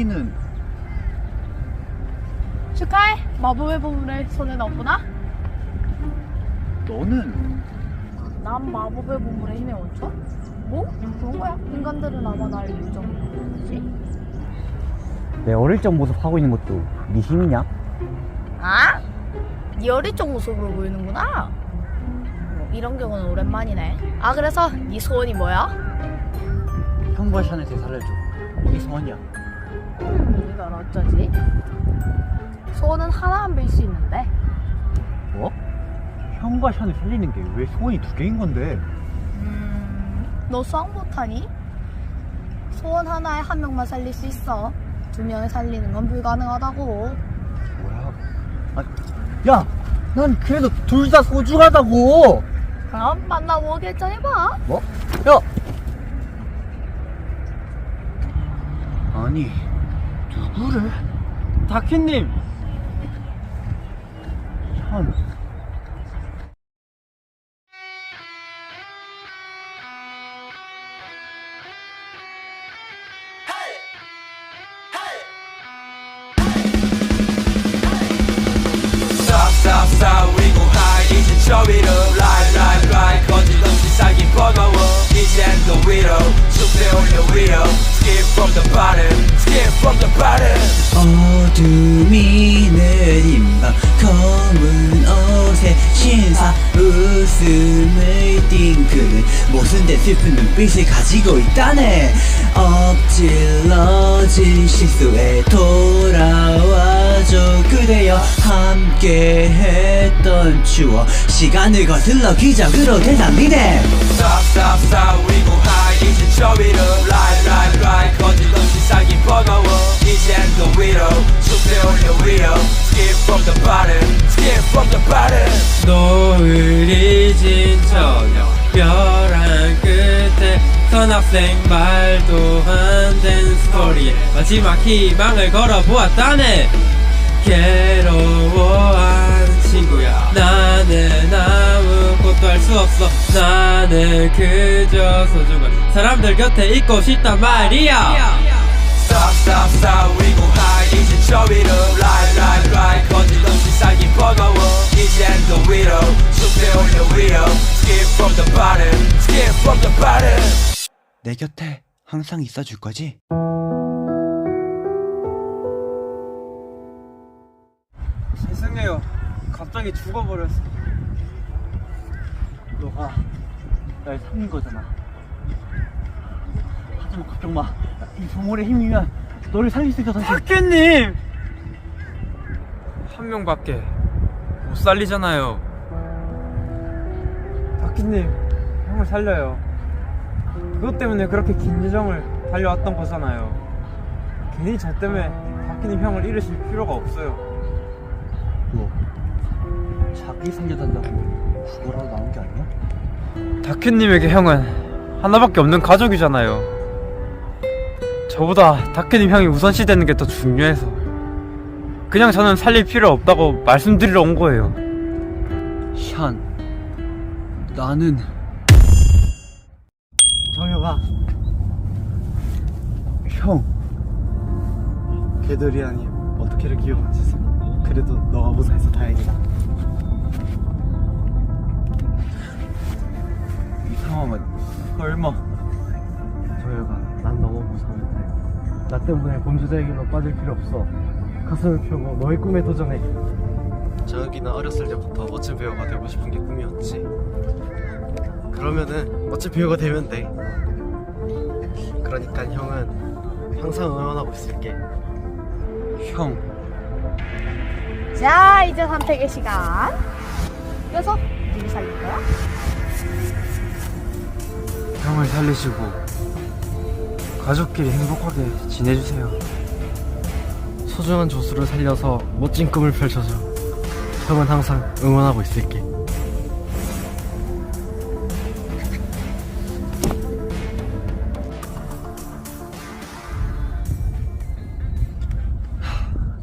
여기는 축하해! 마법의 보물에 손에 넣었구나? 너는 난 마법의 보물의 힘의 원천? 뭐? 그런 거야. 인간들은 아마 날 인정해주지. 내 어릴 적 모습 하고 있는 것도 네 힘이냐? 아? 네 어릴 적 모습으로 보이는구나. 뭐, 이런 경우는 오랜만이네. 아, 그래서 네 소원이 뭐야? 형과 샤넬에 살려줘. 이게 소원이야. 음, 이건 어쩌지? 소원은 하나만 빌 수 있는데. 뭐? 형과 샤넬 살리는 게 왜 소원이 두 개인 건데? 음, 너 수학 못하니? 소원 하나에 한 명만 살릴 수 있어. 두 명을 살리는 건 불가능하다고. 뭐야? 아, 야, 난 그래도 둘 다 소중하다고. 그럼 만나고 결정해봐. 뭐? 야. 아니, 누구를? 다키님. 참. 위로 Skip from the bottom Skip from the bottom. 어둠이 내린 밤 검은 옷에 신사 웃음을 띤 그는 모순된 슬픈 눈빛을 가지고 있다네. 엎질러진 실수에 돌아와줘. 그대여 함께 했던 추억 시간을 거슬러 기적으로 되살리네. Stop stop stop. 우리 구하 이 이제 저 위로 Ride ride ride 거짓없이 싸긴 버거워. 이젠 더 위로. 숲에 올려 위로. Skip from the bottom. Skip from the bottom. 노을이 진 저녁 벼랑 끝에 선학생 말도 안 된 스토리에 마지막 희망을 걸어보았다네. 괴로워한 친구야. 나는 아무 것도 할 수 없어. 나는 그저 소중한 사람들 곁에 있고 싶단 말이야. Stop stop stop 우리 구하이 이제 저 위로. Ride ride ride 거짓없이 싸긴 버거워. 이젠 더 위로. 숲에 올려 위로. Skip from the bottom Skip from the bottom. 내 곁에 항상 있어줄 거지? 죄송해요. 갑자기 죽어버렸어 너가 날 살린 거잖아. 하지만 걱정 마. 이 보물의 힘이면 너를 살릴 수 있어 다시. 학교님 한 명밖에 못 살리잖아요 박기님 형을 살려요 그것 때문에 그렇게 긴 여정을 달려왔던 거잖아요 괜히 저 때문에 박기님 형을 잃으실 필요가 없어요 뭐 자기 살려달라고 죽어라고 나온 게 아니야? 다큐님에게 형은 하나밖에 없는 가족이잖아요 저보다 다큐님 형이 우선시 되는 게 더 중요해서 그냥 저는 살릴 필요 없다고 말씀드리러 온 거예요 샨, 나는 정혁아, 형. 걔들이라니 어떻게를 기억하지? 그래도 너가 무사해서 다행이다. 이 상황은 설마 정혁아, 난 너무 무서운데 나 때문에 범죄자에게로 빠질 필요 없어. 가슴을 펴고 너의 꿈에 도전해. 저녁이는 어렸을 때부터 멋진 배우가 되고 싶은 게 꿈이었지. 그러면은 멋진 배우가 되면 돼. 그러니까 형은 항상 응원하고 있을게. 형. 자, 이제 선택의 시간. 그래서 누구 살릴 거야? 형을 살리시고 가족끼리 행복하게 지내주세요 소중한 조수를 살려서 멋진 꿈을 펼쳐줘. 형은 항상 응원하고 있을게.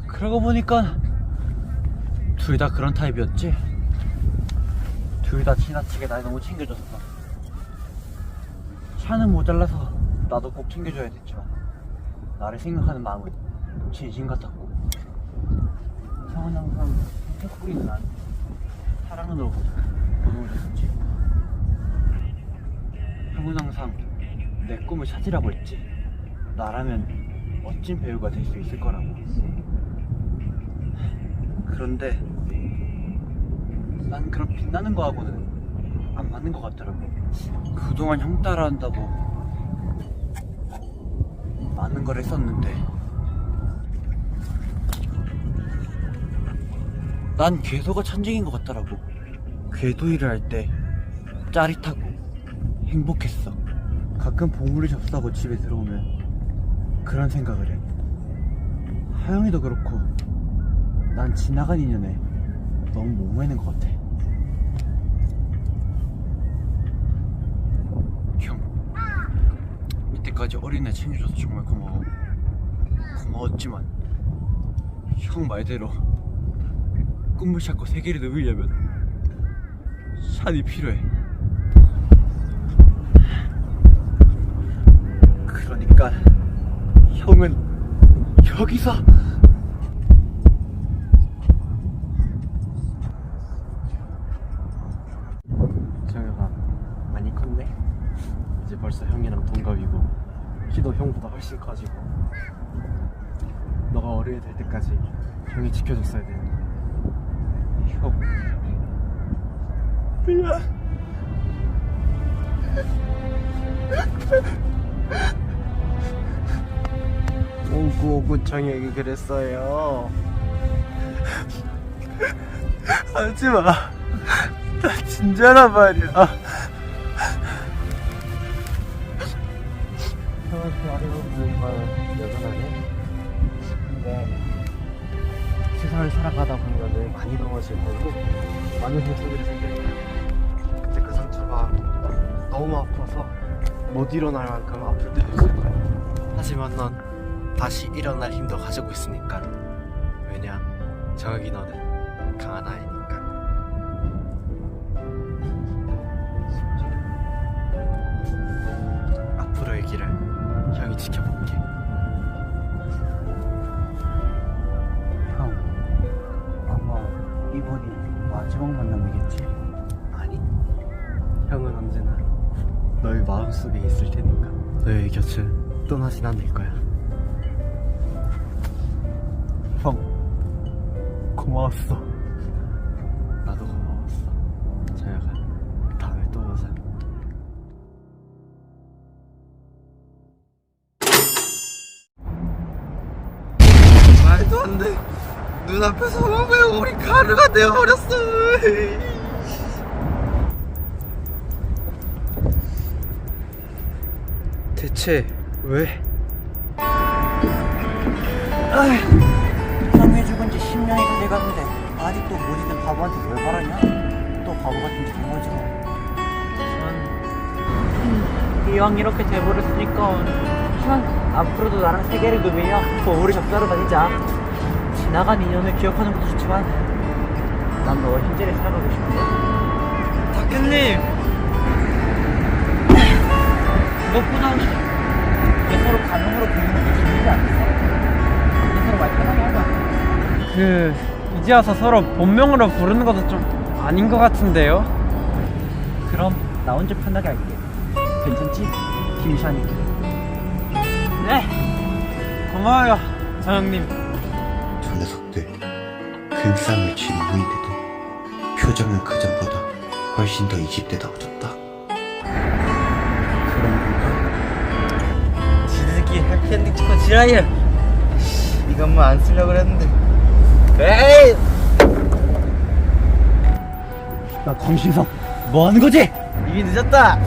그러고 보니까 둘 다 그런 타입이었지? 둘 다 지나치게 날 너무 챙겨줬어. 샤는 모자라서 나도 꼭 챙겨줘야 됐지만 나를 생각하는 마음은 진심 같았고. 형은 항상 햇뿌리는 난 사랑으로 보동을 했었지. 형은 항상 내 꿈을 찾으라고 했지. 나라면 멋진 배우가 될 수 있을 거라고. 그런데 난 그런 빛나는 거하고는 안 맞는 것 같더라고. 그동안 형 따라한다고 많은 걸 했었는데. 난 궤도가 천직인 것 같더라고. 궤도 일을 할 때 짜릿하고 행복했어. 가끔 보물을 접수하고 집에 들어오면 그런 생각을 해. 하영이도 그렇고 난 지나간 인연에 너무 모모해는 것 같아 형 이때까지 어린애 챙겨줘서 정말 고마워 고마웠지만 형 말대로 꿈을 찾고 세계를 누비려면 샷이 필요해. 그러니까 형은 여기서 정혁아 많이 컸네. 이제 벌써 형이랑 동갑이고 키도 형보다 훨씬 커지고 너가 어른이 될 때까지 형이 지켜줬어야 되는데 형. 미안. 오구 오구 정혁이 그랬어요. 하지마. 나 진짜란 말이야 말해보는 건 여전하네 근데 세상을 살아가다 보면은 많이 넘어질 거고 많은 상처들이 생길 거야 그때 그 상처가 너무 아파서 못 일어날 만큼 아플 때도 있을 거야. 하지만 넌 다시 일어날 힘도 가지고 있으니까. 왜냐? 정혁이 너는 강한 아이 이번이 마지막 만남이겠지? 아니 형은 언제나 너의 마음속에 있을 테니까. 너의 곁을 떠나진 않을 거야. 형 고마웠어 눈앞에서 왜 우리 가루가 되어버렸어 대체 왜? 형이 죽은 지 10년이 돼가는데 아직도 못 잊은 바보한테 왜 바라냐? 또 바보 같은 징어지고 이왕 이렇게 돼버렸으니까 현 앞으로도 나랑 세계를 누비며 보물을 접수하러 다니자 지나간 인연을 기억하는 것도 좋지만 난 너와 현재를 살아가고 싶은데. 다큐님! 무엇보다 이제 서로 가능으로 부르는 게 재미지 않겠어? 이제 서로 말 편하게 하자. 그 이제 와서 서로 본명으로 부르는 것도 좀 아닌 것 같은데요? 그럼 나 혼자 편하게 할게. 괜찮지? 김샤니. 네! 고마워요 녀석들 큰 싸움을 치른 후인데도 표정은 그전보다 훨씬 더 20대다워졌다. 지들끼리 해피엔딩 찍고 지라이야 이것만 안 쓰려고 그랬는데. 에이! 나 광신성 뭐 하는 거지? 이미 늦었다.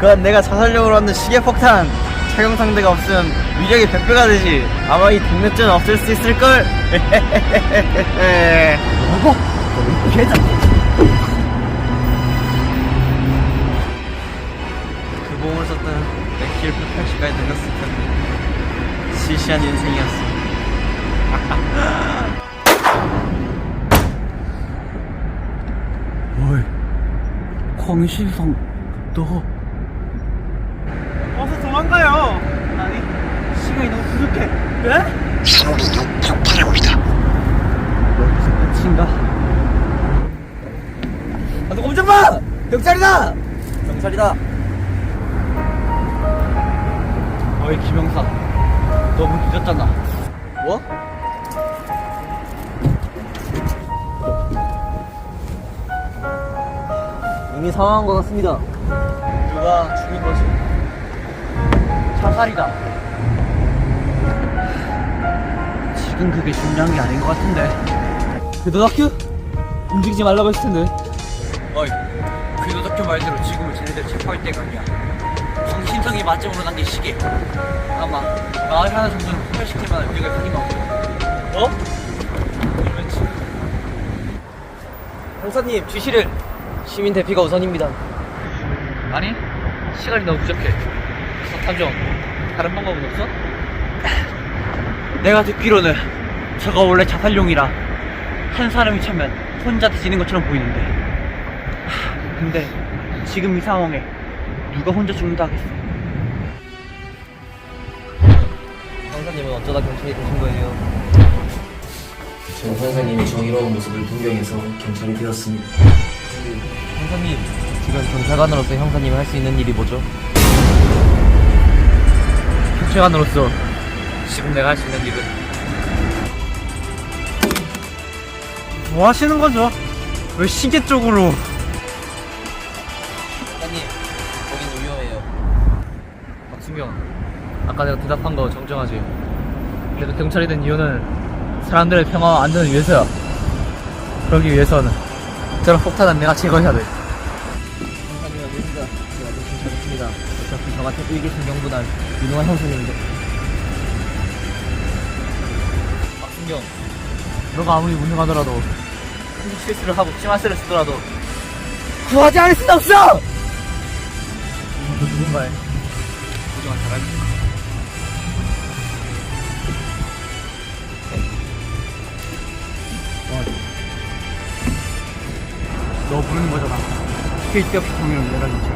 그건 내가 자살력으로 만든 시계폭탄 착용 상대가 없으면 위력이 100배가 되지 아마 이 동력전 없앨 수 있을걸? 뭐고? 개자 그 썼다면 내 키를 180까지 늘렸을 텐데. 시시한 인생이었어. 어이 광신성 너 어서 도망가요 시간이 너무 부족해 356 폭발을 옵니다. 여기서 끝인가? 아, 너 꼼짝 마! 경찰이다! 경찰이다. 어이 김영사 너무 늦었잖아 뭐? 이미 사망한 것 같습니다. 누가 죽인 거지? 자살이다 지금 그게 중요한 게 아닌 것 같은데 그도다큐? 움직이지 말라고 했을 텐데. 어이 그도덕교 말대로 지금은 쟤네들 체포할 때가 아니야 정신성이 맞점으로 남긴 시기 아마 마을 하나 정도는 폭발시킬 만한 위력을 가진 것 같고 어? 이런 지 형사님, 주시를 시민 대피가 우선입니다. 아니 시간이 너무 부족해 탐정 다른 방법은 없어? 내가 듣기로는 저거 원래 자살용이라 한 사람이 차면 혼자 뒤지는 것처럼 보이는데 하, 근데 지금 이 상황에 누가 혼자 죽는다 하겠어 형사님은 어쩌다 경찰이 되신 거예요? 전 선생님이 정의로운 모습을 동경해서 경찰이 되었습니다. 형사님, 지금 경찰관으로서 형사님이 할 수 있는 일이 뭐죠? 경찰관으로서 지금 내가 할 수 있는 일은 뭐 하시는 거죠? 왜 시계 쪽으로 형사님, 거긴 위험해요. 박순경, 아까 내가 대답한 거 정정하지. 내가 경찰이 된 이유는 사람들의 평화와 안전을 위해서야. 그러기 위해서는 저런 폭탄은 내가 제거해야 돼. 형사님 아닙니다. 제가 대신 잘했습니다. 어차피 저 같은 일기 신경보단 유능한 형사님인데. 박순경, 너가 아무리 무능하더라도. 큰 실수를 하고 치마스를 쓰더라도. 구하지 않을 수는 없어! 너 누군가의 부정한 사람이 너 부르는 거잖아. 쓸데없이 정의를 내가 진짜.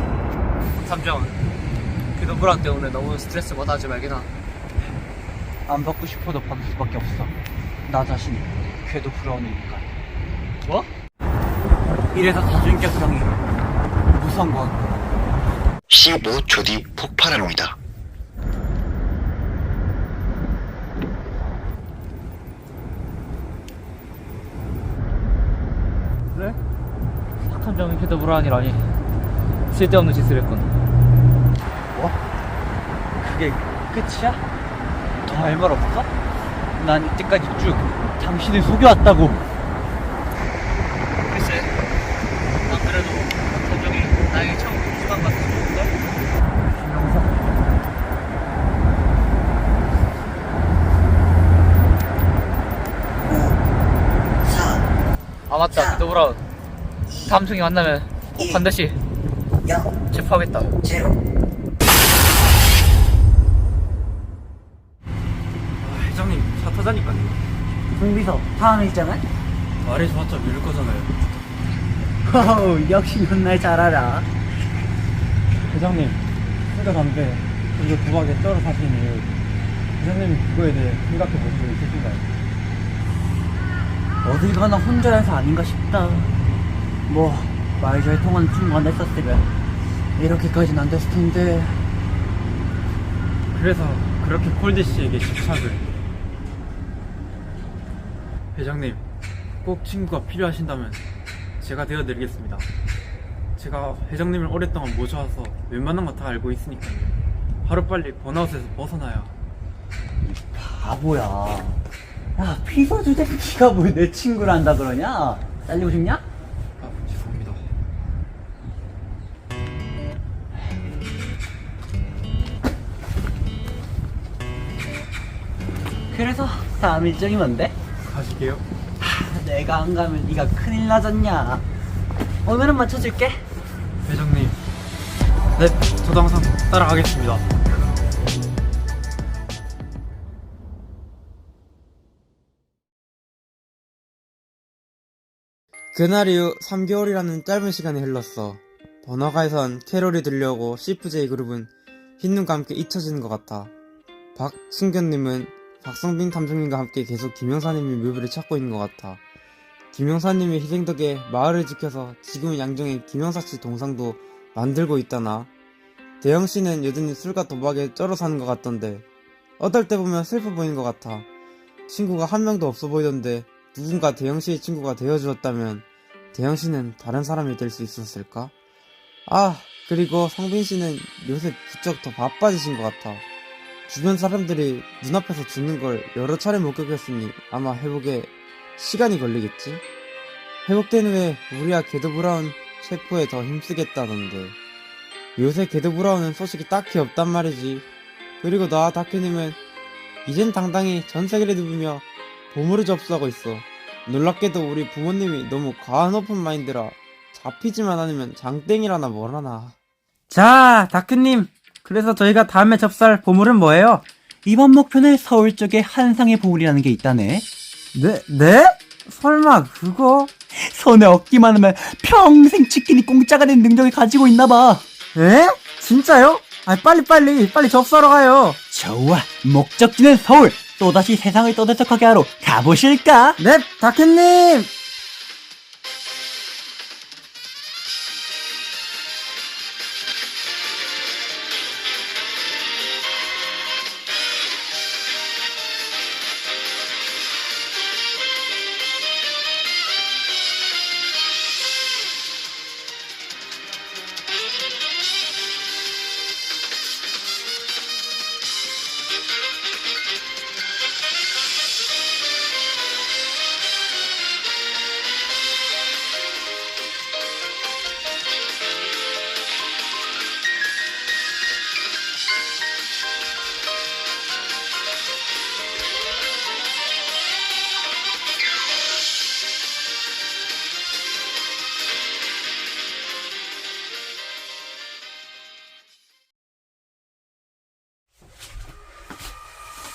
삼정 그 눈보라 때문에 너무 스트레스 받아하지 말게나. 안 받고 싶어도 받을 수밖에 없어 나 자신이 걔도 부러우니까 뭐? 이래서 다중인격성이 무서운 건 15초 뒤 폭발을 옵니다. 그래? 사탐정은 걔도 불안이라니 쓸데없는 짓을 했군 그게 끝이야? 더 할 말 없어? 난 이때까지 쭉 당신을 속여왔다고. 글쎄 난 그래도 사탐정이 나에게 처음 수강 같은 좋은걸? 아 맞다. 그도 브라운 다음 중에 만나면 꼭 반드시 체포하겠다. 회장 홍비서 다음에 있잖아 말해줘봤자. 미룰 거잖아요. 허우 역시 넌날 잘 알아 회장님 술과 담배 그리고 도박에 쩔어 사시는 이유. 회장님이 그거에 대해 생각해 본적 있으신가요? 어딜 가나 혼자라서 아닌가 싶다. 뭐 말 잘 통하는 친구가 냈었으면 이렇게까지는 안 됐을 텐데. 그래서 그렇게 콜드 씨에게 집착을 회장님 꼭 친구가 필요하신다면 제가 되어드리겠습니다. 제가 회장님을 오랫동안 모셔와서 웬만한 거 다 알고 있으니까요. 하루빨리 번아웃에서 벗어나야. 바보야. 야 피서 주제 니가 뭘 내 친구를 한다 그러냐? 잘리고 싶냐? 아 죄송합니다. 그래서 다음 일정이 뭔데? 가실게요 내가 안 가면 네가 큰일 나잖냐 오늘은 맞춰줄게 회장님 네 저도 항상 따라가겠습니다 그날 이후 3개월이라는 짧은 시간이 흘렀어. 번화가에선 캐롤이 들려오고 CFJ 그룹은 흰눈과 함께 잊혀지는 것 같아. 박순견님은 박성빈 탐정님과 함께 계속 김영사님의 묘비를 찾고 있는 것 같아. 김영사님의 희생 덕에 마을을 지켜서 지금 양정의 김영사씨 동상도 만들고 있다나. 대영씨는 여전히 술과 도박에 쩔어 사는 것 같던데 어떨 때 보면 슬퍼 보이는 것 같아. 친구가 한 명도 없어 보이던데 누군가 대영씨의 친구가 되어주었다면 대영씨는 다른 사람이 될 수 있었을까? 아 그리고 성빈씨는 요새 부쩍 더 바빠지신 것 같아. 주변 사람들이 눈앞에서 죽는 걸 여러 차례 목격했으니 아마 회복에 시간이 걸리겠지? 회복된 후에 우리와 게드 브라운 셰프에 더 힘쓰겠다던데 요새 게드 브라운은 소식이 딱히 없단 말이지 그리고 나와 다큐님은 이젠 당당히 전 세계를 누비며 보물을 접수하고 있어 놀랍게도 우리 부모님이 너무 과한 오픈 마인드라 잡히지만 않으면 장땡이라나 뭐라나 자, 다크님. 그래서 저희가 다음에 접수할 보물은 뭐예요? 이번 목표는 서울 쪽에 한상의 보물이라는 게 있다네. 네? 네? 설마 그거? 손에 얻기만 하면 평생 치킨이 공짜가 된 능력을 가지고 있나 봐. 에? 진짜요? 아 빨리 빨리 빨리 접수하러 가요 좋아. 목적지는 서울. 또다시 세상을 떠들썩하게 하러 가보실까? 네 다큐님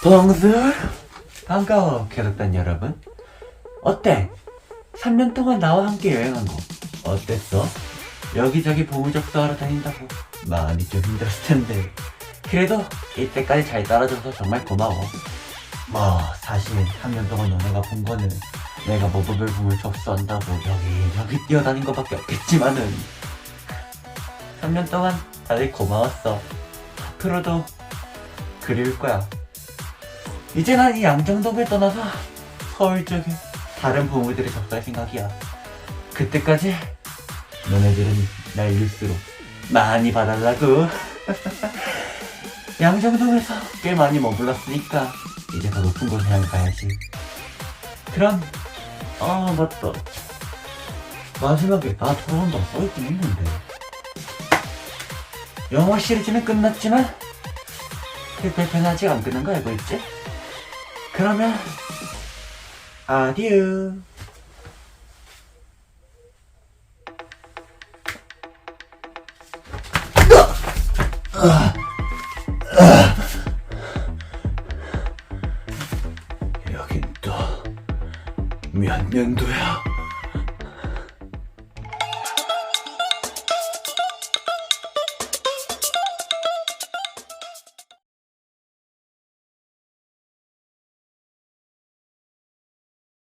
동술 반가워 캐럿단 여러분. 어때? 3년 동안 나와 함께 여행한 거 어땠어? 여기저기 보물 접수하러 다닌다고 많이 좀 힘들었을 텐데. 그래도 이때까지 잘 따라줘서 정말 고마워. 뭐 사실 3년 동안 너네가 본 거는 내가 모법을 보물 접수한다고 여기저기 뛰어다닌 거밖에 없겠지만은. 3년 동안 다들 고마웠어. 앞으로도 그리울 거야 이제 난 이 양정동을 떠나서 서울 쪽에 다른 보물들을 접수할 생각이야. 그때까지 너네들은 날 뉴스로 많이 봐달라고. 양정동에서 꽤 많이 머물렀으니까 이제 더 높은 곳에 향해 가야지. 그럼 아 맞다. 마지막에 나 돌아온다 써있긴 있는데. 영어 시리즈는 끝났지만 그 발표는 아직 안 끝난 거 알고 있지? 그러면 또몇